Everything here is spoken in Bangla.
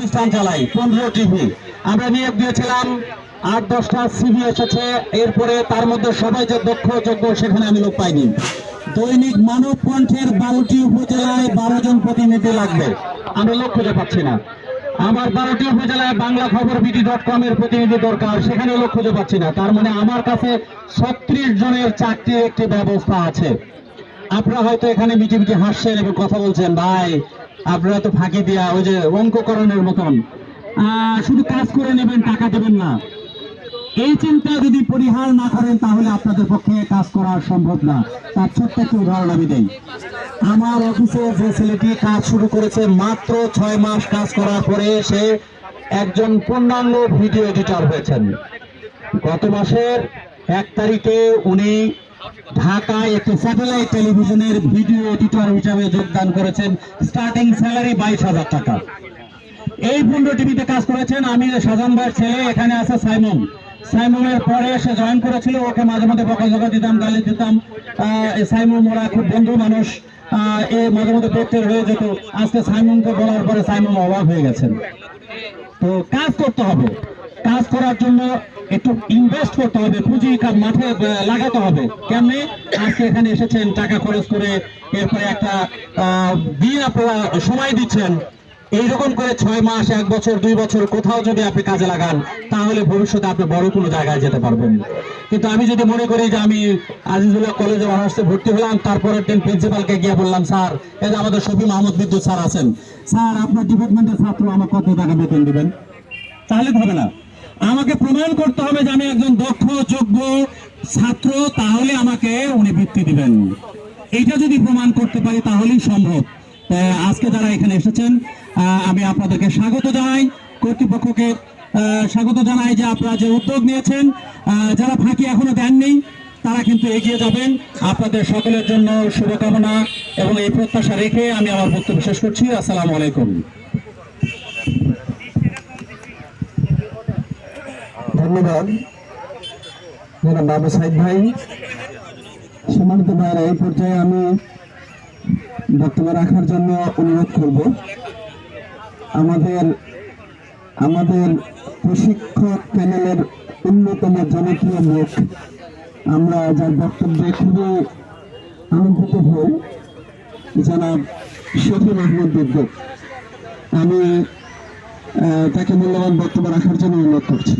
প্রতিষ্ঠান চালাই, পনেরো টিভি। আমরা নিয়োগ দিয়েছিলাম, আট, দশটা সিভি এসেছে, এরপরে তার মধ্যে সবাই যে দক্ষ, যোগ্য, সেখানে আমি লোক পাইনি। দৈনিক মানব কণ্ঠের বারোটি উপজেলায় বারো জন প্রতিনিধি লাগবে। আমরা লোক খুঁজে পাচ্ছি না। আমার বারোটি উপজেলায় বাংলা খবর বিডি ডট কম এর প্রতিনিধি দরকার, সেখানে লোক খুঁজে পাচ্ছি না। তার মানে আমার কাছে ছত্রিশ জনের চাকরির একটি ব্যবস্থা আছে। আপনারা হয়তো এখানে মিটি মিটি হাসছেন এবং কথা বলছেন, ভাই আপনারা তো ফাঁকি দিয়া ওই যে অঙ্ককরণের মতন শুধু কাজ করে নেবেন, টাকা দেবেন না। এই চিন্তা যদি পরিহার না করেন, তাহলে আপনাদের পক্ষে কাজ করা সম্ভব না। তার ছোট্ট একটি উদাহরণ আমি দেই। আমার অফিসে যে ছেলেটি কাজ শুরু করেছে, মাত্র ছয় মাস কাজ করার পরে সে একজন পূর্ণাঙ্গ ভিডিও এডিটর হয়েছেন। গত মাসের এক তারিখে উনি ঢাকায় একটি স্যাটেলাইট টেলিভিশনের ভিডিও এডিটর হিসাবে যোগদান করেছেন স্টার্টিং স্যালারি বাইশ হাজার টাকা। এই টিভিতে কাজ করেছেন আমি সাজান ভাইয়ের ছেলে, এখানে আছে সাইমন। সাইমনের পরে সে জয়েন করেছিল, ওকে মাঝে মাঝে বকাঝকা দিতাম, গালি দিতাম। সাইমন ওরা খুব বন্ধু মানুষ। এ মাঝে মাঝে প্রত্যেক হয়ে যেত। আজকে সাইমনকে বলার পরে সাইমন অবাক হয়ে গেছেন। তো কাজ করতে হবে। কাজ করার জন্য একটু ইনভেস্ট করতে হবে, পুঁজি মাঠে লাগাতে হবে। কেমনে? আজকে এখানে এসেছেন, টাকা খরচ করে এরপরে একটা দিন সময় দিচ্ছেন। এইরকম করে ছয় মাস, এক বছর, দুই বছর কোথাও যদি আপনি কাজে লাগান, তাহলে ভবিষ্যতে আপনি বড় কোনো জায়গায় যেতে পারবেন। কিন্তু আমি যদি মনে করি যে আমি আজিজুল্লাহ কলেজে অনার্সে ভর্তি হলাম, তারপরের দিন প্রিন্সিপালকে গিয়ে বললাম, স্যার, এই যে আমাদের শফি মাহমুদ বিদ্যুৎ স্যার আছেন। স্যার, আপনার ডিপার্টমেন্টের ছাত্র আমার কত টাকা বেতন দিবেন? তাহলে হবে না। আমাকে প্রমাণ করতে হবে যে আমি একজন দক্ষ, যোগ্য ছাত্র, তাহলে আমাকে উনি বৃত্তি দিবেন। এইটা যদি প্রমাণ করতে পারি, তাহলেই সম্ভব। আজকে যারা এখানে এসেছেন আমি আপনাদেরকে স্বাগত জানাই। কর্তৃপক্ষকে স্বাগত জানাই যে আপনারা যে উদ্যোগ নিয়েছেন যারা ফাঁকি এখনও দেননি, তারা কিন্তু এগিয়ে যাবেন। আপনাদের সকলের জন্য শুভকামনা এবং এই প্রত্যাশা রেখে আমি আমার বক্তব্য শেষ করছি। আসসালামু আলাইকুম। ধন্যবাদ। জনাব বাবু সাইদ ভাই, সম্মানিত ভাইরা এই পর্যায়ে আমি বক্তব্য রাখার জন্য অনুরোধ করব। আমাদের আমাদের প্রশিক্ষক প্যানেলের অন্যতম জনপ্রিয় লোক, আমরা যার বক্তব্যে খুবই আনন্দিত হই, জনাব শফি মাহমুদ বিদ্যুৎ আমি তাকে মূল্যবান বক্তব্য রাখার জন্য অনুরোধ করছি।